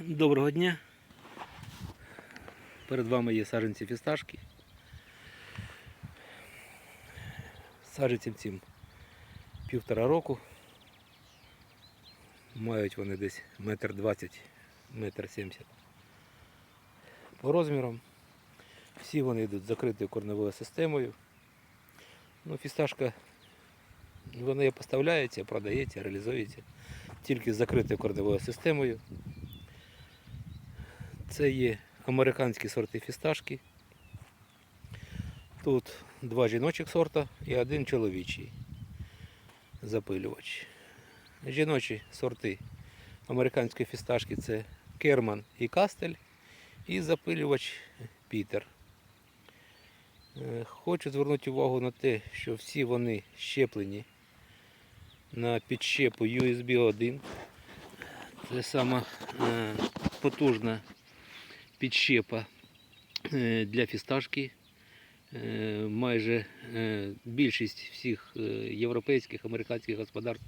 Доброго дня. Перед вами є саджанці фісташки. Саджанцям цим півтора року. Мають вони десь метр двадцять, метр сімдесят. По розмірам. Всі вони йдуть закритою корневою системою. Ну, фісташка вона поставляється, продається, реалізується тільки з закритою корневою системою. Це є американські сорти фісташки. Тут два жіночих сорта і один чоловічий запилювач. Жіночі сорти американської фісташки це Керман і Кастель і запилювач Пітер. Е, Хочу звернути увагу на те, що всі вони щеплені на підщепу USB 1. Це сама е, потужна підщепа е, для фісташки. Е, Майже е, більшість всіх європейських, американських господарств,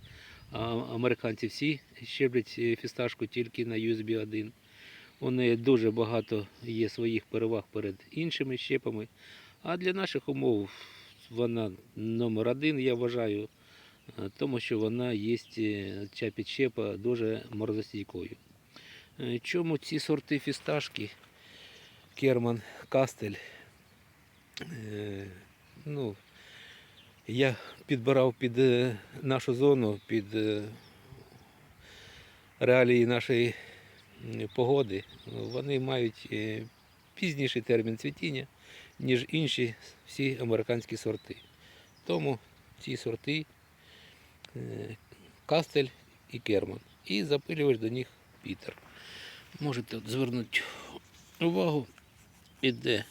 американці всі щеплять е, фісташку тільки на USB 1. У неї дуже багато є своїх переваг перед іншими щепами. А для наших умов вона номер один, я вважаю, тому що вона є, ця підщепа дуже морозостійкою. Е, Чому ці сорти фісташки, Керман, Кастель, е, ну, я підбирав під е, нашу зону, під реалії нашої погоди. Вони мають пізніший термін цвітіння, ніж інші всі американські сорти. Тому ці сорти Кастель і Керман. І запилювач до них Пітер. Можете звернути увагу, іде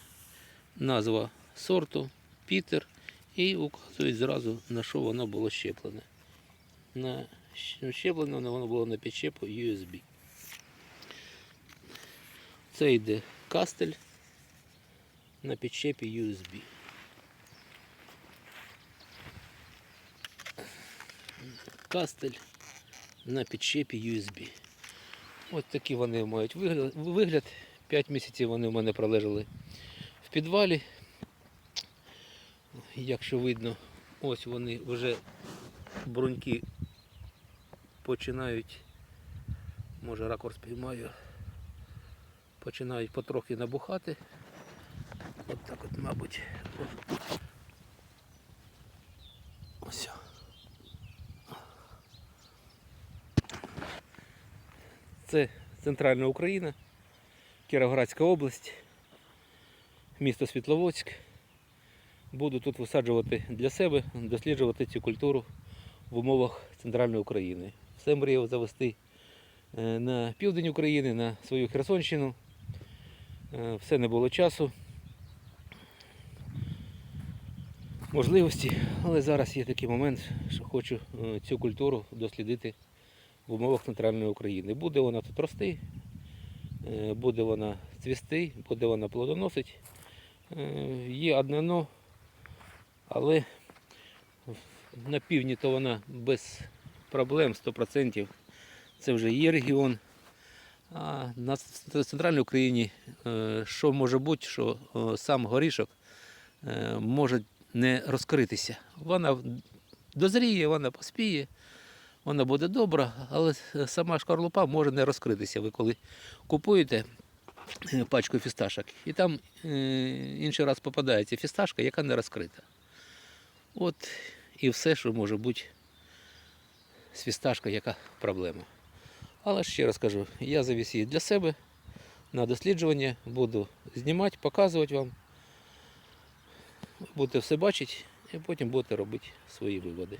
назва сорту Пітер і указують зразу на що воно було щеплене. На щеплене воно воно було на підщепу USB. Це йде кастель на підщепі USB. Кастель на підщепі USB. Ось такі вони мають вигляд. 5 місяців вони в мене пролежали в підвалі. Якщо видно, ось вони вже бруньки починають, може ракурс піймаю, починають потрохи набухати. От так от, мабуть. Ось. Це центральна Україна, Кіровоградська область, місто Світловодськ. Буду тут висаджувати для себе, досліджувати цю культуру в умовах центральної України. Все мріяв завести е, на південь України, на свою Херсонщину. Е, Все не було часу. Можливості, але зараз є такий момент, що хочу е, цю культуру дослідити в умовах центральної України. Буде вона тут рости, е, буде вона цвісти, буде вона плодоносить. Е, Є одне но, але на півдні то вона без проблем 100%. Це вже є регіон. А на центральній Україні е, що може бути, що сам горішок може не розкритися. Вона дозріє, вона поспіє, вона буде добра, але сама шкарлупа може не розкритися. Ви коли купуєте е, пачку фісташок, і там е, інший раз попадається фісташка, яка не розкрита. От і все, що може бути з фісташкою, яка проблема. Але ще раз кажу, я завіз її для себе на досліджування, буду знімати, показувати вам. Будете все бачити і потім будете робити свої виводи.